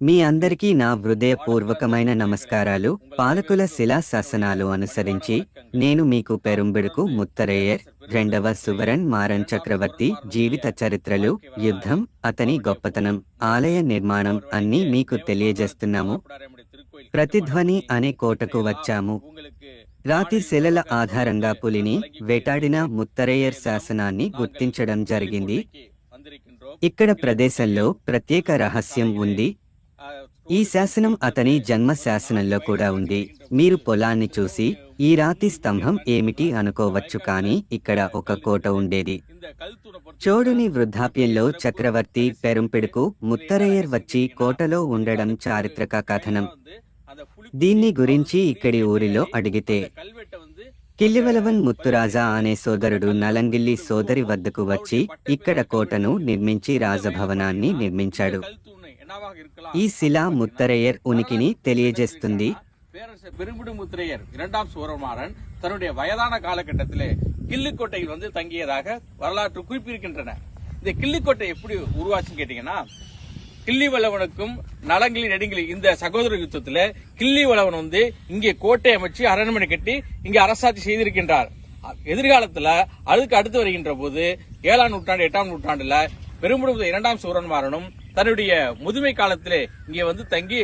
మీ అందరికీ నా హృదయపూర్వకమైన నమస్కారాలు. పాలకుల శిలా శాసనాలు అనుసరించి నేను మీకు పెరుంబిడుకు ముత్తరేయర్ రెండవ సువరణ్ మారన్ చక్రవర్తి జీవిత చరిత్రలు యుద్ధం అతని గొప్పతనం ఆలయ నిర్మాణం అన్నీ మీకు తెలియజేస్తున్నాము. ప్రతిధ్వని అనే కోటకు వచ్చాము. రాతి శిలల ఆధారంగా పులిని వేటాడిన ముత్తరేయర్ శాసనాన్ని గుర్తించడం జరిగింది. ఇక్కడ ప్రదేశంలో ప్రత్యేక రహస్యం ఉంది. ఈ శాసనం అతని జన్మ శాసనంలో కూడా ఉంది. మీరు పొలాన్ని చూసి ఈ రాతి స్తంభం ఏమిటి అనుకోవచ్చు కానీ ఇక్కడ ఒక కోట ఉండేది. చోడుని వృద్ధాప్యంలో చక్రవర్తి పెరుంపిడుకు ముత్తరయ్యర్ వచ్చి కోటలో ఉండడం చారిత్రక కథనం. దీన్ని గురించి ఇక్కడి ఊరిలో అడిగితే కిల్లివలవన్ ముత్తురాజా అనే సోదరుడు నలంగిల్లి సోదరి వద్దకు వచ్చి ఇక్కడ కోటను నిర్మించి రాజభవనాన్ని నిర్మించాడు. ఈ శిలా ముత్తరయ్యర్ ఉనికిని తెలియజేస్తుంది பேரரசர் பெரும்பிடுமுத்திரையர் இரண்டாம் சூரமாறன் தன்னுடைய வயதான காலகட்டத்திலே கிள்ளிக்கோட்டையில் வந்து தங்கியதாக வரலாற்று குறிப்பிருக்கின்றன இந்த கிள்ளிக்கோட்டை எப்படி உருவாச்சுன்னு கேட்டீங்கன்னா கிள்ளி வளவனுக்கும் நலங்கிலி நெடுங்கிலி இந்த சகோதர யுத்தத்துல கிள்ளி வளவன் வந்து இங்கே கோட்டை அமைச்சு அரண்மனை கட்டி இங்கே அரசாட்சி செய்திருக்கின்றார் எதிர்காலத்துல அதுக்கு அடுத்து வருகின்ற போது ஏழாம் நூற்றாண்டு எட்டாம் நூற்றாண்டுல பெரும்புடுவது இரண்டாம் சூரன்மாரனும் தன்னுடைய முதுமை காலத்திலே இங்கே வந்து தங்கி